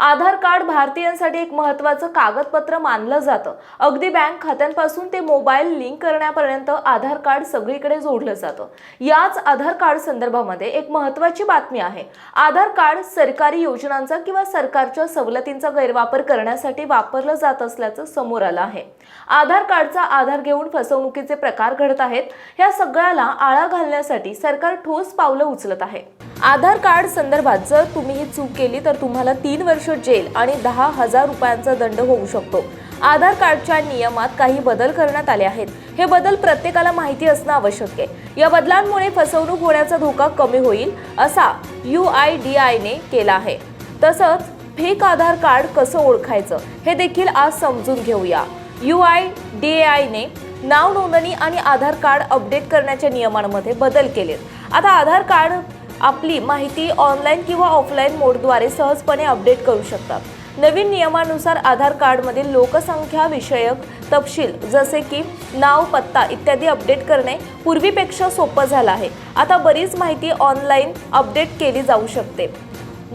Aadhaar card भारतीयांसाठी एक महत्त्वाचं कागदपत्र मानलं जातं. अगदी बँक खात्यांपासून ते मोबाईल लिंक करण्यापर्यंत आधार कार्ड सगळीकडे जोडलं जातं. याच आधार कार्ड संदर्भामध्ये एक महत्त्वाची बातमी आहे. आधार कार्ड सरकारी योजनांचा किंवा सरकारच्या सवलतींचा गैरवापर करण्यासाठी वापरलं जात असल्याचं समोर आलं आहे. आधार कार्डचा आधार घेऊन फसवणुकीचे प्रकार घडत आहेत. ह्या सगळ्याला आळा घालण्यासाठी सरकार ठोस पावलं उचलत आहे. आधार कार्ड संदर्भात जर तुम्ही ही चूक केली तर तुम्हाला तीन वर्ष जेल आणि दहा हजार रुपयांचा दंड होऊ शकतो. आधार कार्डच्या नियमात काही बदल करण्यात आले आहेत. हे बदल प्रत्येकाला माहिती असणं आवश्यक आहे. या बदलांमुळे फसवणूक होण्याचा धोका कमी होईल असा यू आय डी आयने केला आहे. तसंच फेक आधार कार्ड कसं ओळखायचं हे देखील आज समजून घेऊया. यू आय डी आयने नाव नोंदणी आणि आधार कार्ड अपडेट करण्याच्या नियमांमध्ये बदल केलेत. आता आधार कार्ड आपली माहिती ऑनलाईन किंवा ऑफलाईन मोडद्वारे सहजपणे अपडेट करू शकतात. नवीन नियमानुसार आधार कार्डमधील लोकसंख्या विषयक तपशील जसे की नाव पत्ता इत्यादी अपडेट करणे पूर्वीपेक्षा सोपं झालं आहे. आता बरीच माहिती ऑनलाईन अपडेट केली जाऊ शकते.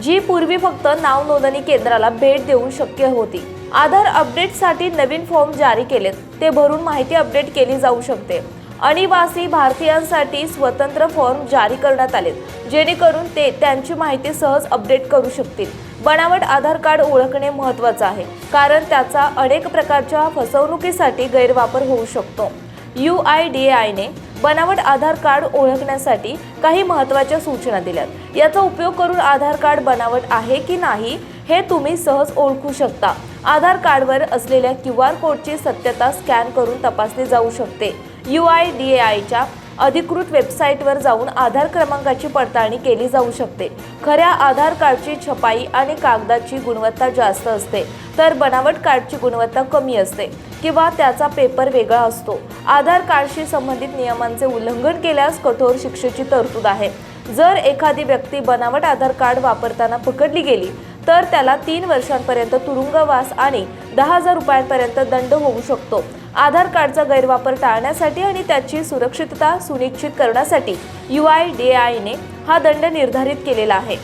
जी पूर्वी फक्त नाव नोंदणी केंद्राला भेट देऊन शक्य होती. आधार अपडेटसाठी नवीन फॉर्म जारी केलेत. ते भरून माहिती अपडेट केली जाऊ शकते. अनिवासी भारतीयांसाठी स्वतंत्र फॉर्म जारी करण्यात आलेत. जेणेकरून ते त्यांची माहिती सहज अपडेट करू शकतील. बनावट आधार कार्ड ओळखणे महत्त्वाचं आहे कारण त्याचा अनेक प्रकारच्या फसवणुकीसाठी गैरवापर होऊ शकतो. यू आय डी आयने बनावट आधार कार्ड ओळखण्यासाठी काही महत्त्वाच्या सूचना दिल्यात. याचा उपयोग करून आधार कार्ड बनावट आहे की नाही हे तुम्ही सहज ओळखू शकता. आधार कार्डवर असलेल्या क्यू आर कोडची सत्यता स्कॅन करून तपासली जाऊ शकते. यू आय डी ए आयच्या अधिकृत वेबसाईटवर जाऊन आधार क्रमांकाची पडताळणी केली जाऊ शकते. खऱ्या आधार कार्डची छपाई आणि कागदाची गुणवत्ता जास्त असते तर बनावट कार्डची गुणवत्ता कमी असते किंवा त्याचा पेपर वेगळा असतो. आधार कार्डशी संबंधित नियमांचे उल्लंघन केल्यास कठोर शिक्षेची तरतूद आहे. जर एखादी व्यक्ती बनावट आधार कार्ड वापरताना पकडली गेली तर त्याला तीन वर्षांपर्यंत तुरुंगवास आणि दहा हजार रुपयांपर्यंत दंड होऊ शकतो. आधार कार्डचा गैरवापर टाळण्यासाठी आणि त्याची सुरक्षितता सुनिश्चित करण्यासाठी यू आय डी आयने हा दंड निर्धारित केलेला आहे.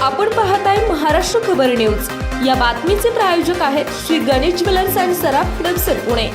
आपण पाहत आहे महाराष्ट्र खबर न्यूज. या बातमीचे प्रायोजक आहेत श्री गणेश ज्वेलर्स अँड सराफ हडपसर पुणे.